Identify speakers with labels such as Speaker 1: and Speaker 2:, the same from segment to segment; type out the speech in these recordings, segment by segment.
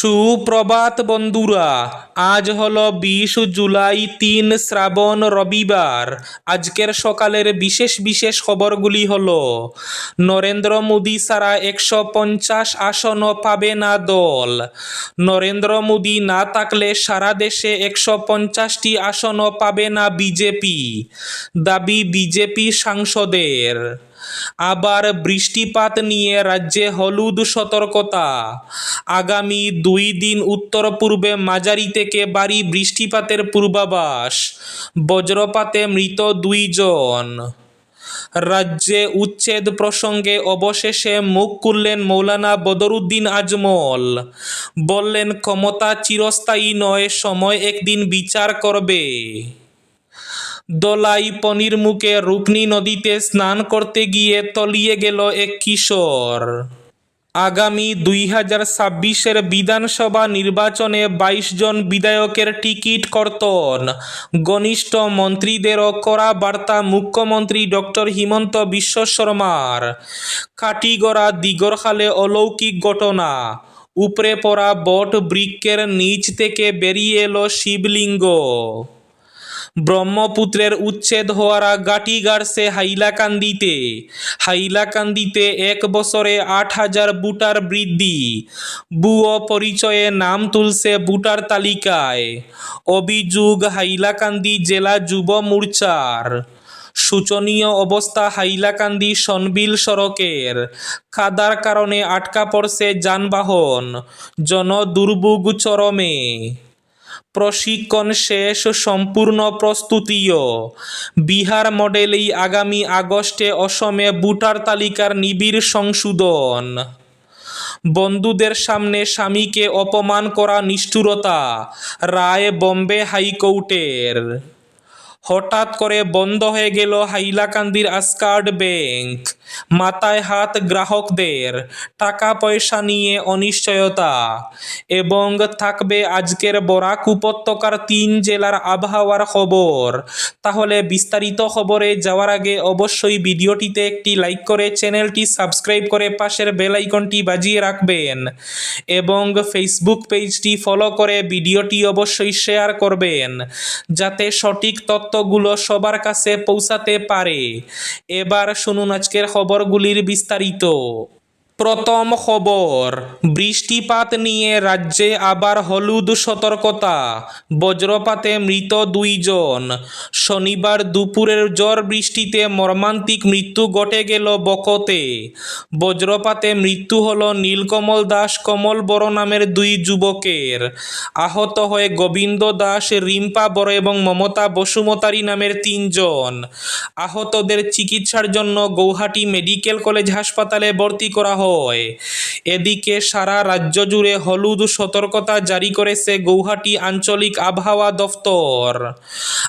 Speaker 1: সুপ্রভাত বন্ধুরা, আজ হলো বিশ জুলাই তিন শ্রাবণ রবিবার। আজকের সকালের বিশেষ বিশেষ খবরগুলি হল, নরেন্দ্র মোদী সারা একশো পঞ্চাশ আসন পাবে না দল। নরেন্দ্র মোদী না থাকলে সারা দেশে একশো পঞ্চাশটি আসনও পাবে না বিজেপি। দাবি বিজেপি সাংসদের। আবার বৃষ্টিপাত নিয়ে রাজ্যে হলুদ সতর্কতা। আগামী দুই দিন উত্তর পূর্বে মাঝারি থেকে ভারী বৃষ্টিপাতের পূর্বাভাস। বজ্রপাতে মৃত দুইজন। রাজ্যে উচ্ছেদ প্রসঙ্গে অবশেষে মুখ খুললেন মৌলানা বদরুদ্দিন আজমল। বললেন, ক্ষমতা চিরস্থায়ী নয়, সময় একদিন বিচার করবে। দলাই পনির মুখে রূপনী নদীতে স্নান করতে গিয়ে তলিয়ে গেল এক কিশোর। আগামী দুই হাজার ছাব্বিশের বিধানসভা নির্বাচনে বাইশ জন বিধায়কের টিকিট কর্তন। ঘনিষ্ঠ মন্ত্রীদেরও করা বার্তা মুখ্যমন্ত্রী ডক্টর হিমন্ত বিশ্ব শর্মার। কাটিগড়া দিগরখালে অলৌকিক ঘটনা। উপরে পড়া বট বৃক্ষের নিচ থেকে বেরিয়ে এলো শিবলিঙ্গ। ব্রহ্মপুত্রের উচ্ছেদ হওয়ার গাটি গাড়ছে হাইলাকান্দিতে। হাইলাকান্দিতে এক বছরে আট হাজার বুটার বৃদ্ধি। বুয়ো পরিচয়ে নাম তুলছে বুটার তালিকায়। অভিযোগ হাইলাকান্দি জেলা যুব মোর্চার। শোচনীয় অবস্থা হাইলাকান্দি সনবিল সড়কের। কাদার কারণে আটকা পড়ছে যানবাহন। জনদুর্ভোগ চরমে। প্রশিক্ষণ শেষ সম্পূর্ণ প্রস্তুতিও। বিহার মডেলেই আগামী আগস্টে অসমে ভোটার তালিকার নিবিড় সংশোধন। বন্ধুদের সামনে স্বামীকে অপমান করা নিষ্ঠুরতা, রায় বম্বে হাইকোর্টের। হঠাৎ করে বন্ধ হয়ে গেল হাইলাকান্দির আস্কার্ড ব্যাংক। মাথায় হাত গ্রাহকদের, টাকা পয়সা নিয়ে অনিশ্চয়তা। এবং থাকবে আজকের বরাক উপত্যকার তিন জেলার আবহাওয়ার খবর। তাহলে বিস্তারিত খবরে যাওয়ার আগে অবশ্যই ভিডিওটিতে একটি লাইক করে চ্যানেলটি সাবস্ক্রাইব করে পাশের বেল আইকনটি বাজিয়ে রাখবেন। এবং ফেসবুক পেজটি ফলো করে ভিডিওটি অবশ্যই শেয়ার করবেন। যাতে সঠিক তথ্যগুলো সবার কাছে পৌঁছাতে পারে। এবার শুনুন আজকের খবরগুলির বিস্তারিত। প্রথম খবর, বৃষ্টিপাত নিয়ে রাজ্যে আবার হলুদ সতর্কতা, বজ্রপাতে মৃত দুইজন। শনিবার দুপুরের জ্বর বৃষ্টিতে মর্মান্তিক মৃত্যু ঘটে গেল বকতে। বজ্রপাতে মৃত্যু হল নীলকমল দাস, কমল বড় নামের দুই যুবকের। আহত হয়ে গোবিন্দ দাস, রিম্পা বড় এবং মমতা বসুমতারি নামের তিনজন। আহতদের চিকিৎসার জন্য গৌহাটি মেডিকেল কলেজ হাসপাতালে ভর্তি করা হয় এদিকে সারা রাজ্য জুড়ে হলুদ সতর্কতা জারি করেছে গৌহাটি আঞ্চলিক আবহাওয়া দফতর।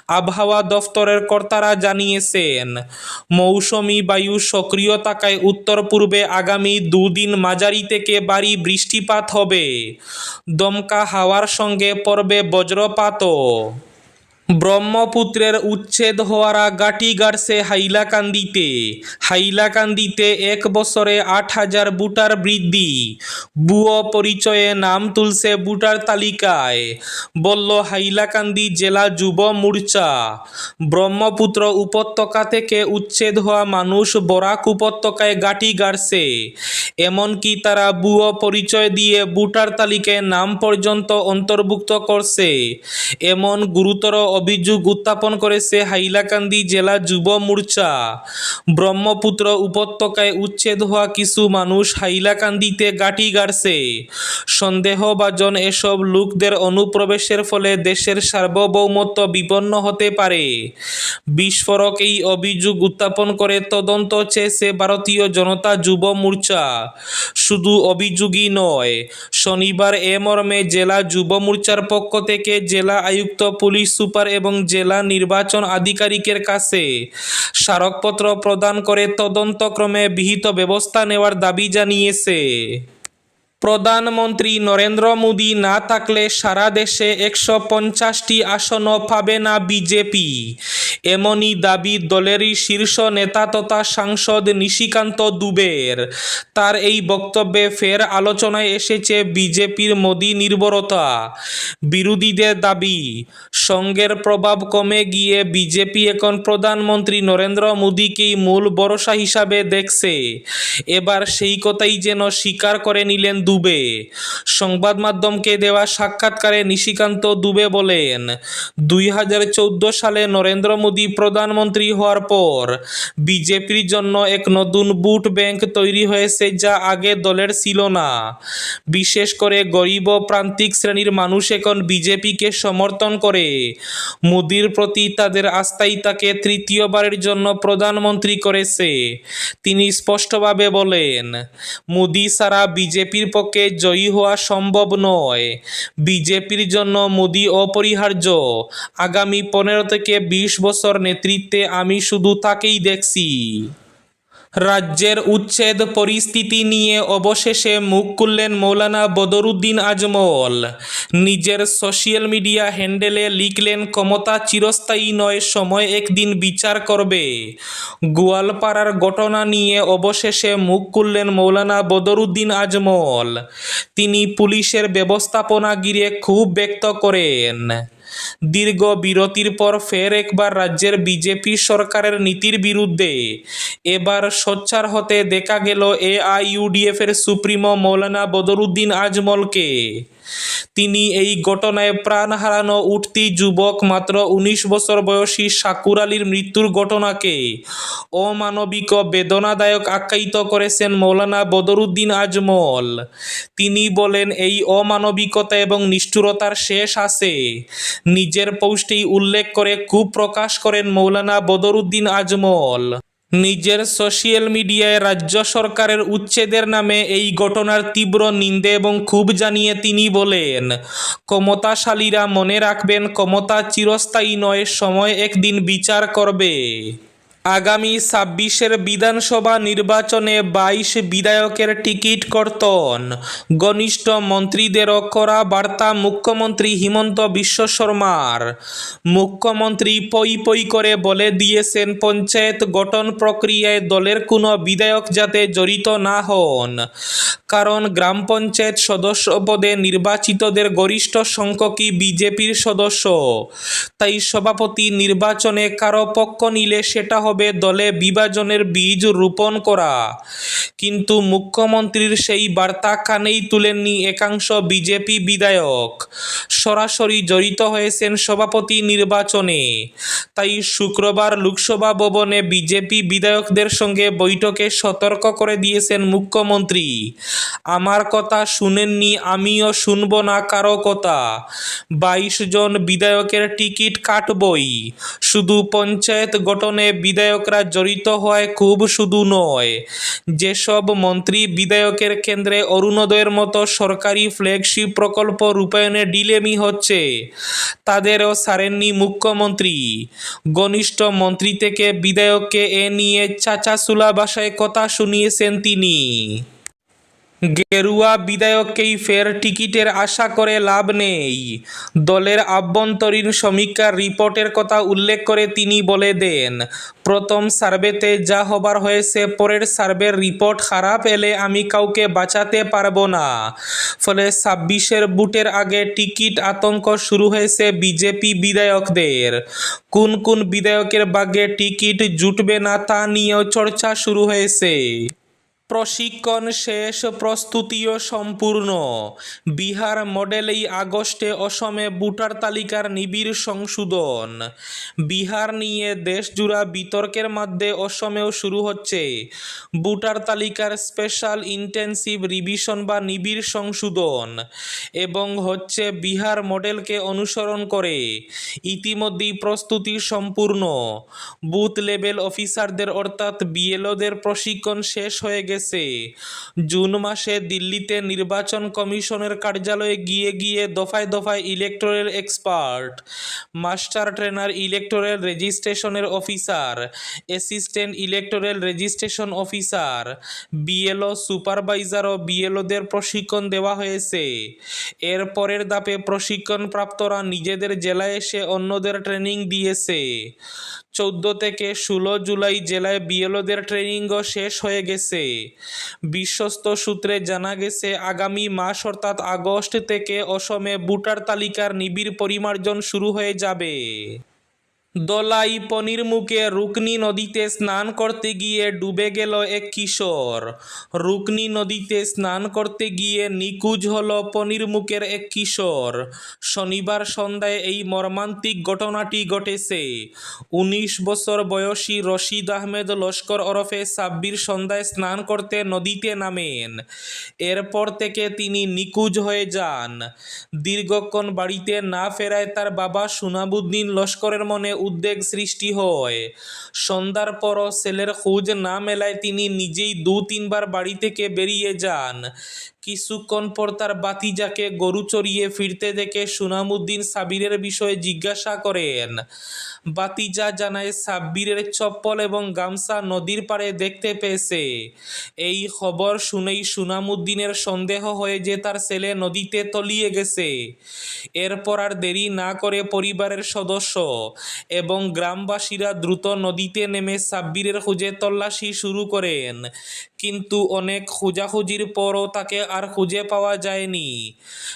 Speaker 1: আবহাওয়া দফতরের কর্তারা জানিয়েছেন, মৌসুমি বায়ু সক্রিয় থাকায় উত্তর পূর্বে আগামী দুদিন মাঝারি থেকে বাড়ি বৃষ্টিপাত হবে। দমকা হাওয়ার সঙ্গে পড়বে বজ্রপাতও। ব্রহ্মপুত্রের উচ্ছেদ হওয়ার গাটি গাড়ছে হাইলাকান্দিতে। হাইলাকান্দিতে এক বছরে আট হাজার বুটার বৃদ্ধি। বুয়ো পরিচয়ে নাম তুলছে বুটার তালিকায়। বলল, হাইলাকান্দি জেলা যুব মোর্চা। ব্রহ্মপুত্র উপত্যকা থেকে উচ্ছেদ হওয়া মানুষ বরাক উপত্যকায় গাটি গাড়ছে এমনকি তারা বুয়ো পরিচয় দিয়ে বুটার তালিকায় নাম পর্যন্ত অন্তর্ভুক্ত করছে। এমন গুরুতর অভিযোগ উত্থাপন করেছে হাইলাকান্দি জেলা যুব মোর্চা। ব্রহ্মপুত্র উপত্যকায় উচ্ছেদ হওয়া কিছু মানুষ হাইলাকান্দিতে গাটি গাড়ছে। সন্দেহভাজন এসব লোকদের অনুপ্রবেশের ফলে দেশের সার্বভৌমত্ব বিপন্ন হতে পারে। বিস্ফোরক এই অভিযোগ উত্থাপন করে তদন্ত চেয়েছে ভারতীয় জনতা যুব মোর্চা। শুধু অভিযোগই নয়, শনিবার এ মর্মে জেলা যুব মোর্চার পক্ষ থেকে জেলা আয়ুক্ত পুলিশ সুপার এবং জেলা নির্বাচন আধিকারিকের কাছে স্মারকপত্র প্রদান করে তদন্তক্রমে বিহিত ব্যবস্থা নেওয়ার দাবি জানিয়েছে। প্রধানমন্ত্রী নরেন্দ্র মোদী না থাকলে সারা দেশে একশো পঞ্চাশটি আসনও পাবে না বিজেপি। এমনই দাবি দলেরই শীর্ষ নেতা তথা সাংসদ নিশিকান্ত দুবের। তার এই বক্তব্যে ফের আলোচনায় এসেছে বিজেপির মোদী নির্ভরতা বিরোধীদের দাবি, সঙ্গের প্রভাব কমে গিয়ে বিজেপি এখন প্রধানমন্ত্রী নরেন্দ্র মোদীকেই মূল ভরসা হিসাবে দেখছে। এবার সেই কথাই যেন স্বীকার করে নিলেন দুবে। সংবাদ মাধ্যমকে দেওয়া সাক্ষাৎকারে নিশিকান্ত দুবে বলেন, দুই হাজার চৌদ্দ সালে নরেন্দ্র মোদী প্রধানমন্ত্রী হওয়ার পর বিজেপির জন্য এক নতুন বুট ব্যাংক তৈরি হয়েছে যা আগে দলের ছিল না। বিশেষ করে গরিব প্রান্তিক শ্রেণির মানুষ এখন বিজেপিকে সমর্থন করে। মোদীর প্রতি তাদের আস্থাই তাকে তৃতীয়বারের জন্য প্রধানমন্ত্রী করেছে। তিনি স্পষ্টভাবে বলেন, মোদী ছাড়া বিজেপির পক্ষে জয়ী হওয়া সম্ভব নয়। বিজেপির জন্য মোদী অপরিহার্য। আগামী পনেরো থেকে বিশ বছর নেতৃত্বে আমি শুধু তাকেই দেখছি। রাজ্যের উচ্ছেদ পরিস্থিতি নিয়ে অবশেষে মুখ খুললেন মৌলানা বদরুদ্দিন আজমল। নিজের সোশ্যাল মিডিয়া হ্যান্ডেলে লিখলেন, ক্ষমতা চিরস্থায়ী নয়, সময় একদিন বিচার করবে। গোয়ালপাড়ার ঘটনা নিয়ে অবশেষে মুখ খুললেন মৌলানা বদরুদ্দিন আজমল। তিনি পুলিশের ব্যবস্থাপনা গিরে খুব ব্যক্ত করেন। দীর্ঘ বিরতির পর ফের একবার রাজ্যের বিজেপি সরকারের নীতির বিরুদ্ধে। এবার সোচ্চার হতে দেখা গেল এআইইউডিএফের সুপ্রিমো মৌলানা বদরুদ্দিন আজমলকে। তিনি এই ঘটনায় প্রাণ হারানো উঠতি যুবক মাত্র উনিশ বছর বয়সী শাকুর আলীর মৃত্যুর ঘটনাকে অমানবিক বেদনাদায়ক আখ্যায়িত করেছেন মৌলানা বদরুদ্দিন আজমল। তিনি বলেন, এই অমানবিকতা এবং নিষ্ঠুরতার শেষ আছে। নিজের পোস্টেই উল্লেখ করে খুব প্রকাশ করেন মৌলানা বদরুদ্দিন আজমল। নিজের সোশিয়াল মিডিয়ায় রাজ্য সরকারের উচ্ছেদের নামে এই ঘটনার তীব্র নিন্দে এবং খুব জানিয়ে তিনি বলেন, ক্ষমতাশালীরা মনে রাখবেন, ক্ষমতা চিরস্থায়ী নয়, সময় একদিন বিচার করবে। আগামী ছাব্বিশের বিধানসভা নির্বাচনে বাইশ বিধায়কের টিকিট কর্তন। ঘনিষ্ঠ মন্ত্রীদেরও করা বার্তা মুখ্যমন্ত্রী হিমন্ত বিশ্ব শর্মার। মুখ্যমন্ত্রী পই পই করে বলে দিয়েছেন, পঞ্চায়েত গঠন প্রক্রিয়ায় দলের কোনো বিধায়ক যাতে জড়িত না হন। কারণ গ্রাম পঞ্চায়েত সদস্য পদে নির্বাচিতদের গরিষ্ঠ সংখ্যকই বিজেপির সদস্য। তাই সভাপতি নির্বাচনে কারও পক্ষ নিলে সেটা হবে, দলে বিভাজনের বীজ রোপণ করা। কিন্তু মুখ্যমন্ত্রীর সেই বার্তা কানেই তুলেননি একাংশ বিজেপি বিধায়ক। সরাসরি জড়িত হয়েছেন সভাপতি নির্বাচনে। তাই শুক্রবার লোকসভা ভবনে বিজেপি বিধায়কদের সঙ্গে বৈঠকে সতর্ক করে দিয়েছেন মুখ্যমন্ত্রী। আমার কথা শুনেননি, আমিও শুনব না কারও কথা। বাইশ জন বিধায়কের টিকিট কাটবই। শুধু পঞ্চায়েত গঠনে বিধায়করা জড়িত হয় খুব শুধু নয়। যেসব মন্ত্রী বিধায়কের কেন্দ্রে অরুণোদয়ের মতো সরকারি ফ্ল্যাগশিপ প্রকল্প রূপায়ণে ডিলেমি হচ্ছে, তাদেরও সারেননি মুখ্যমন্ত্রী। ঘনিষ্ঠ মন্ত্রী থেকে বিধায়ককে এ নিয়ে চাচাসুলা বাসায় কথা শুনিয়েছেন তিনি। গেরুয়া বিধায়ককেই ফের টিকিটের আশা করে লাভ নেই। দলের আভ্যন্তরীণ সমীক্ষার রিপোর্টের কথা উল্লেখ করে তিনি বলে দেন, প্রথম সার্ভেতে যা হবার হয়েছে, পরের সার্ভের রিপোর্ট খারাপ এলে আমি কাউকে বাঁচাতে পারব না। ফলে ছাব্বিশের বুটের আগে টিকিট আতঙ্ক শুরু হয়েছে বিজেপি বিধায়কদের। কোন কোন বিধায়কের বাগে টিকিট জুটবে না তা নিয়েও চর্চা শুরু হয়েছে। প্রশিক্ষণ শেষ, প্রস্তুতিও সম্পূর্ণ। বিহার মডেলেই আগস্টে অসমে ভোটার তালিকার নিবিড় সংশোধন। বিহার নিয়ে দেশজুড়া বিতর্কের মধ্যে অসমেও শুরু হচ্ছে। ভোটার তালিকার স্পেশাল ইন্টেন্সিভ রিভিশন বা নিবিড় সংশোধন এবং হচ্ছে বিহার মডেলকে অনুসরণ করে। ইতিমধ্যেই প্রস্তুতি সম্পূর্ণ। বুথ লেভেল অফিসারদের অর্থাৎ বিএলওদের প্রশিক্ষণ শেষ হয়ে গেছে। জুন মাসে দিল্লিতে নির্বাচন কমিশনের কার্যালয়ে গিয়ে গিয়ে দফায় দফায় electoral expert, master trainer electoral রেজিস্ট্রেশনের officer, assistant electoral registration officer, BLO supervisor ও বিএলওদের প্রশিক্ষণ দেওয়া হয়েছে। এর পরের ধাপে প্রশিক্ষণপ্রাপ্তরা নিজেদের জেলায় এসে অন্যদের ট্রেনিং দিয়েছে। চৌদ্দ থেকে ষোলো জুলাই জেলায় বিএলওদের ট্রেনিংও শেষ হয়ে গেছে। বিশ্বস্ত সূত্রে জানা গেছে, আগামী মাস অর্থাৎ আগস্ট থেকে অসমে ভোটার তালিকার নিবিড় পরিমার্জন শুরু হয়ে যাবে। দলাই পনিরমুখে রুকনি নদীতে স্নান করতে গিয়ে ডুবে গেল এক কিশোর। রুকনি নদীতে স্নান করতে গিয়ে নিখোঁজ হল পনিরমুখের এক কিশোর। শনিবার সন্ধ্যায় এই মর্মান্তিক ঘটনাটি ঘটেছে। উনিশ বছর বয়সী রশিদ আহমেদ লস্কর ওরফে সাব্বির সন্ধ্যায় স্নান করতে নদীতে নামেন। এরপর থেকে তিনি নিখোঁজ হয়ে যান। দীর্ঘক্ষণ বাড়িতে না ফেরায় তার বাবা সুনাবুদ্দিন লস্করের মনে উদ্বেগ সৃষ্টি হয়। সন্ধ্যার পরও ছেলের খোঁজ না মেলায় তিনি নিজেই দু তিনবার বাড়ি থেকে বেরিয়ে যান। কিছুক্ষণ পর তার বাতিজাকে গরু চড়িয়ে ফিরতে দেখে সুনামুদ্দিন সাবিরের বিষয়ে জিজ্ঞাসা করেন। বাতিজা জানায়, সাব্বিরের চপ্পল এবং গামছা নদীর পাড়ে দেখতে পেয়েছে। এই খবর শুনেই সুনামুদ্দিনের সন্দেহ হয়ে যে তার ছেলে নদীতে তলিয়ে গেছে। এরপর আর দেরি না করে পরিবারের সদস্য এবং গ্রামবাসীরা দ্রুত নদীতে নেমে সাব্বিরের খুঁজে তল্লাশি শুরু করেন। কিন্তু অনেক খোঁজাখুঁজির পরও তাকে আর খুঁজে পাওয়া যায়নি।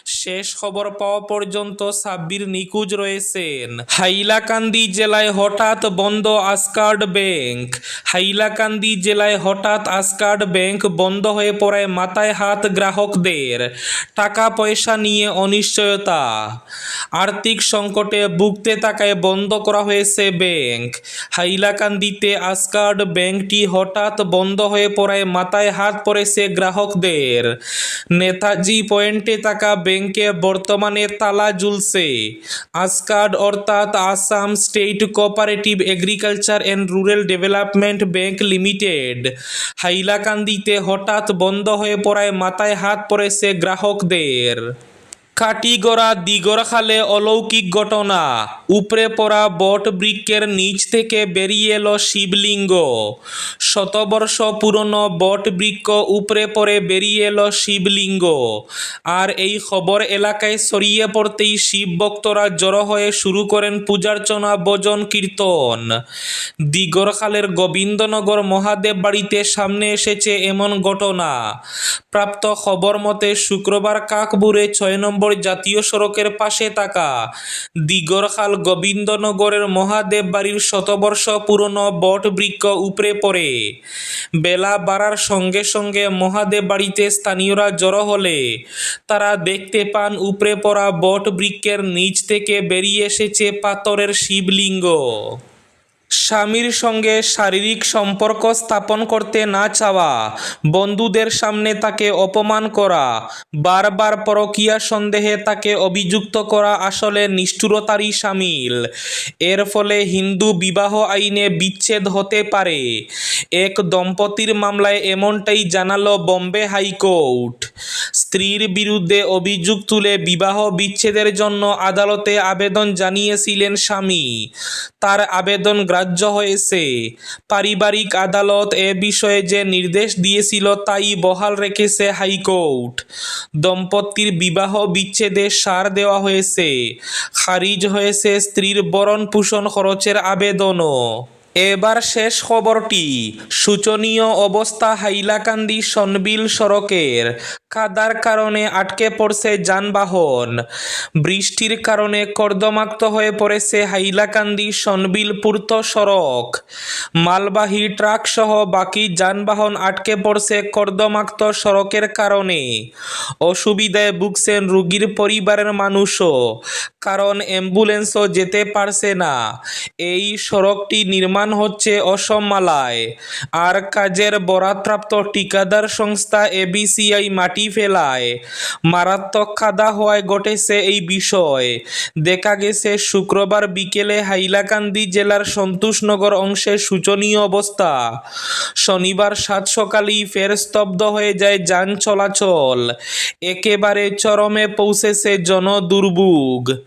Speaker 1: শেষ খবর পাওয়া পর্যন্ত সাব্বির নিখোঁজ রয়েছেন। হাইলাকান্দি জেলায় হঠাৎ বন্ধ আসকার্ড ব্যাংক। হাইলাকান্দি জেলায় হঠাৎ আসকার্ড ব্যাংক বন্ধ হয়ে পড়ায় মাথায় হাত গ্রাহকদের। টাকা পয়সা নিয়ে অনিশ্চয়তা। আর্থিক সংকটে ভুগতে থাকায় বন্ধ করা হয়েছে ব্যাংক। হাইলাকান্দিতে আসকার্ড ব্যাংকটি হঠাৎ বন্ধ হয়ে পড়ায় মাথায় হাত পড়েছে গ্রাহকদের। নেতাজি পয়েন্টে থাকা ব্যাংকে বর্তমানে তালা ঝুলছে। আসকার্ড অর্থাৎ Assam state cooperative agriculture and rural development bank limited. হাইলাকান্দিতে হঠাৎ বন্ধ হয়ে পড়ায় মাথায় হাত পড়েছে গ্রাহকদের। কাটিগড়া দিগরখালে অলৌকিক ঘটনা। উপরে পড়া বট বৃক্ষের নিচ থেকে বেরিয়ে এলো শিবলিঙ্গ। শতবর্ষ পুরনো বট বৃক্ষ উপরে পড়ে বেরিয়ে এলো শিবলিঙ্গ। আর এই খবর এলাকায় ছড়িয়ে পড়তেই শিব ভক্তরা জড়ো হয়ে শুরু করেন পূজার্চনা, ভজন, কীর্তন। দিগরখালের গোবিন্দনগর মহাদেব বাড়িতে সামনে এসেছে এমন ঘটনা। প্রাপ্ত খবর মতে শুক্রবার কাকবুরে ছয় নম্বর জাতীয় সড়কের পাশে থাকা দিগরখাল গোবিন্দনগরের মহাদেব বাড়ির শতবর্ষ পুরনো বট বৃক্ষ উপরে পড়ে। বেলা বাড়ার সঙ্গে সঙ্গে মহাদেব বাড়িতে স্থানীয়রা জড়ো হলে তারা দেখতে পান উপরে পড়া বট বৃক্ষের নিচ থেকে বেরিয়ে এসেছে পাথরের শিবলিঙ্গ। স্বামীর সঙ্গে শারীরিক সম্পর্ক স্থাপন করতে না চাওয়া, বন্ধুদের সামনে তাকে অপমান করা, বারবার পরকীয়া সন্দেহে তাকে অভিযুক্ত করা আসলে নিষ্ঠুরতারই সামিল। এর ফলে হিন্দু বিবাহ আইনে বিচ্ছেদ হতে পারে। এক দম্পতির মামলায় এমনটাই জানালো বম্বে হাইকোর্ট। স্ত্রীর বিরুদ্ধে অভিযোগ তুলে বিবাহ বিচ্ছেদের জন্য আদালতে আবেদন জানিয়েছিলেন স্বামী। তার আবেদন গ্রাহ্য হয়েছে। পারিবারিক আদালত এ বিষয়ে যে নির্দেশ দিয়েছিল তাই বহাল রেখেছে হাইকোর্ট। দম্পতির বিবাহ বিচ্ছেদে সার দেওয়া হয়েছে। খারিজ হয়েছে স্ত্রীর বরণ পোষণ খরচের আবেদনও। এবার শেষ খবরটি। শোচনীয় অবস্থা হাইলাকান্দি সনবিল সড়কের। কাদার কারণে আটকে পড়ছে যানবাহন। বৃষ্টির কারণে কর্দমাক্ত হয়ে পড়েছে হাইলাকান্দি সনবিল পূর্ত সড়ক। মালবাহী ট্রাক সহ বাকি যানবাহন আটকে পড়ছে কর্দমাক্ত সড়কের কারণে। অসুবিধায় ভুগছেন রুগীর পরিবারের মানুষও। কারণ অ্যাম্বুলেন্সও যেতে পারছে না। এই সড়কটি নির্মাণ হচ্ছে অসমমালায় আর কাজের বরাতপ্রাপ্ত ঠিকাদার সংস্থা এবিসিআই মাটি ফেলায়। মারাত্মক কাদা হওয়ায় ঘটেছে এই বিষয়। দেখা গেছে, শুক্রবার বিকেলে হাইলাকান্দি জেলার সন্তোষনগর অংশে শোচনীয় অবস্থা। শনিবার সাত সকালেই ফের স্তব্ধ হয়ে যায় যান চলাচল। একেবারে চরমে পৌঁছেছে জনদুর্ভোগ।